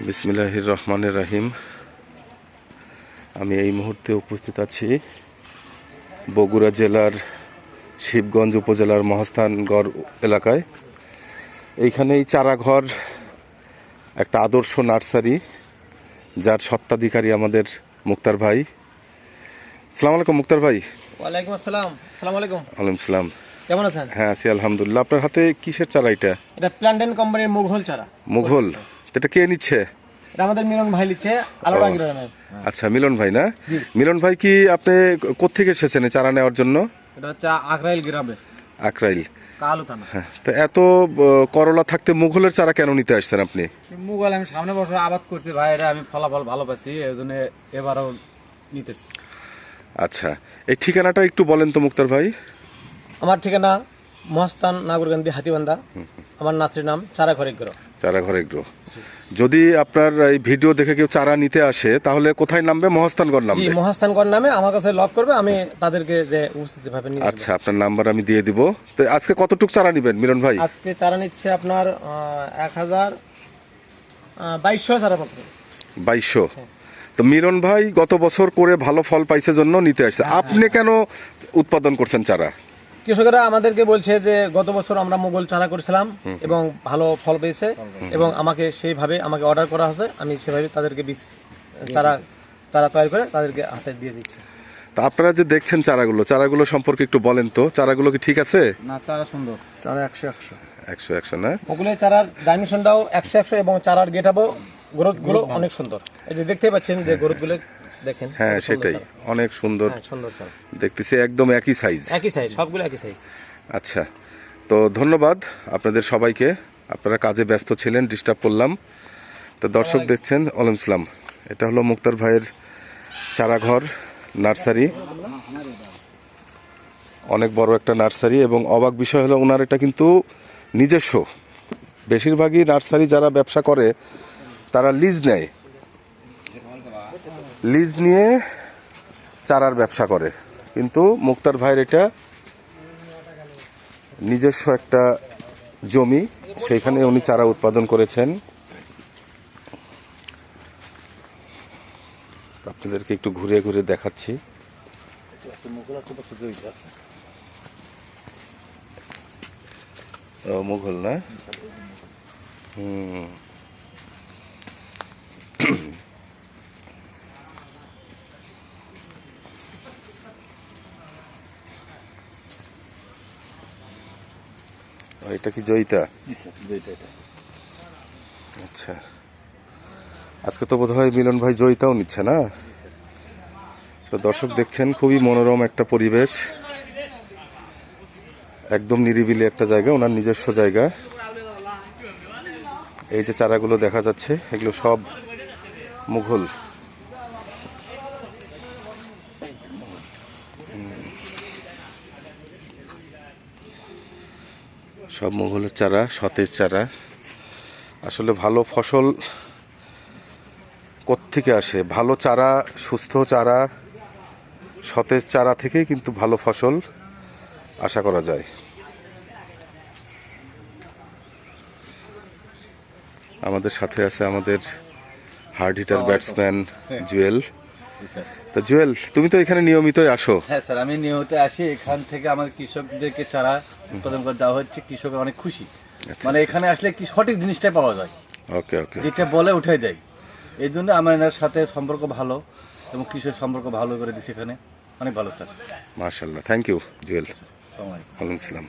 বিসমিল্লাহির রহমানের রাহিম। আমি এই মুহূর্তে উপস্থিত আছি বগুড়া জেলার শিবগঞ্জ উপজেলার মহাস্থানগড় এলাকায়। এইখানে এই চারাঘর একটা আদর্শ নার্সারি যার সত্ত্বাধিকারী আমাদের মুক্তার ভাই। সালাম আলাইকুম মুক্তার ভাই। ওয়ালাইকুম আসসালাম। আসসালামু আলাইকুম। আলাইকুম সালাম। কেমন আছেন? হ্যাঁ আছি আলহামদুলিল্লাহ। আপনার হাতে কিসের চারা এটা? এটা প্ল্যান্টেন কোম্পানির মুঘল চারা। মুঘল? এটা কে নিচ্ছে? এটা আমাদের মিলন ভাই লিখছে আচ্ছা মিলন ভাই না? মিলন ভাই কি আপনি কোত্থেকে এসেছেন এই চারা নেওয়ার জন্য? এটা হচ্ছে আগ্রাইল গ্রামে। আকরাইল হ্যাঁ তো এত করলা থাকতে মুঘলের চারা কেন নিতে আসছেন আপনি? মুঘল আমি সামনে বছর আবাদ করছি ভাই এটা আমি ফলাফল ভালো পাচ্ছি এই জন্য এবারও নিতেছি। আচ্ছা এই ঠিকানাটা একটু বলেন তো মুক্তার ভাই। আমার ঠিকানা মহাস্থান নাগরকান্দি হাতিবান্ধা। আমার নাচের নাম চারা ঘরে গ্রহ চারা ঘরে গ্রো যদি আপনার এই ভিডিও দেখে কেউ চারা নিতে আসে তাহলে কোথায় নামবে? মহাস্থানগড় নামবে? মহাস্থানগড় নামে আমার কাছে লক করবে আমি তাদেরকে যে উপস্থিত ভাবে নিয়ে আচ্ছা আপনার নাম্বার আমি দিয়ে দিব। তো আজকে কতটুক চারা নিবেন মিলন ভাই? আজকে চারা নিচ্ছে আপনার এক হাজার বাইশশো চারা পত্র বাইশশো। তো মিলন ভাই গত বছর করে ভালো ফল পাইছে জন্য নিতে আসছে। আপনি কেন উৎপাদন করছেন চারা? কৃষকেরা আমাদেরকে বলছে যে গত বছর আমরা মুগল চারা করেছিলাম এবং ভালো ফল পেয়েছে এবং আমাকে সেইভাবে আমাকে অর্ডার করা হয়েছে। আমি সেভাবে তাদেরকে বীজ চারা চারা তৈরি করে তাদেরকে হাতে দিয়ে দিচ্ছি। তা আপনারা যে দেখছেন চারাগুলো চারাগুলো সম্পর্কে একটু বলেন তো। চারাগুলো কি ঠিক আছে? না চারা সুন্দর। চারা একশো একশো। একশো একশো না? মুগলের চারার ডাইমেনশনটাও একশো একশো এবং চারার গেট আপও গ্রোথগুলো অনেক সুন্দর। এই যে দেখতেই পাচ্ছেন যে গ্রোথগুলো দেখেন হ্যাঁ সেটাই। অনেক সুন্দর হ্যাঁ সুন্দর চারা দেখতেছি একদম একই সাইজ একই সাইজ সবগুলো একই সাইজ আচ্ছা তো ধন্যবাদ আপনাদের সবাইকে। আপনারা কাজে ব্যস্ত ছিলেন ডিস্টার্ব করলাম। তো দর্শক দেখছেন ওয়ালাইকুম ইসলাম এটা হলো মুক্তার ভাইয়ের চারাঘর নার্সারি। অনেক বড় একটা নার্সারি এবং অবাক বিষয় হলো ওনার এটা কিন্তু নিজস্ব। বেশিরভাগই নার্সারি যারা ব্যবসা করে তারা লিজ নেয়। লিজ নিয়ে চারার ব্যবসা করে। কিন্তু মুক্তার ভাইয়ের এটা নিজস্ব একটা জমি, সেইখানে উনি চারা উৎপাদন করেছেন। আপনাদেরকে একটু ঘুরে ঘুরে দেখাচ্ছি। মুঘল না? হুম। এটা কি জয়িতা? আচ্ছা। আজকে তো বোধহয় মিলন ভাই জয়িতাও নিচ্ছে না? তো দর্শক দেখছেন খুবই মনোরম একটা পরিবেশ। একদম নিরিবিলি একটা জায়গা ওনার নিজস্ব জায়গা। এই যে চারাগুলো দেখা যাচ্ছে এগুলো সব মুঘল। সব মুঘলের চারা সতেজ চারা। আসলে ভালো ফসল থেকে আসে? ভালো চারা সুস্থ চারা সতেজ চারা থেকেই কিন্তু ভালো ফসল আশা করা যায়। আমাদের সাথে আছে আমাদের হার্ড হিটার ব্যাটসম্যান জুয়েল। তো জুয়েল তুমি তো এখানে নিয়মিতই আসো। হ্যাঁ স্যার আমি নিয়মিত আসি। এখান থেকে আমার কৃষকদেরকে চারা উৎপাদন করে দেওয়া হচ্ছে। কৃষকের অনেক খুশি। আচ্ছা, মানে এখানে আসলে কি সঠিক জিনিসটাই পাওয়া যায়। ওকে ওকে যেটা বলে উঠে দেয়। এই জন্য আমার এনার সাথে সম্পর্ক ভালো এবং কৃষকের সম্পর্ক ভালো করে দিচ্ছে এখানে। অনেক ভালো স্যার। মাশাল্লাহ থ্যাংক ইউ জুয়েল। আসসালামু আলাইকুম। ওয়ালাইকুম সালাম।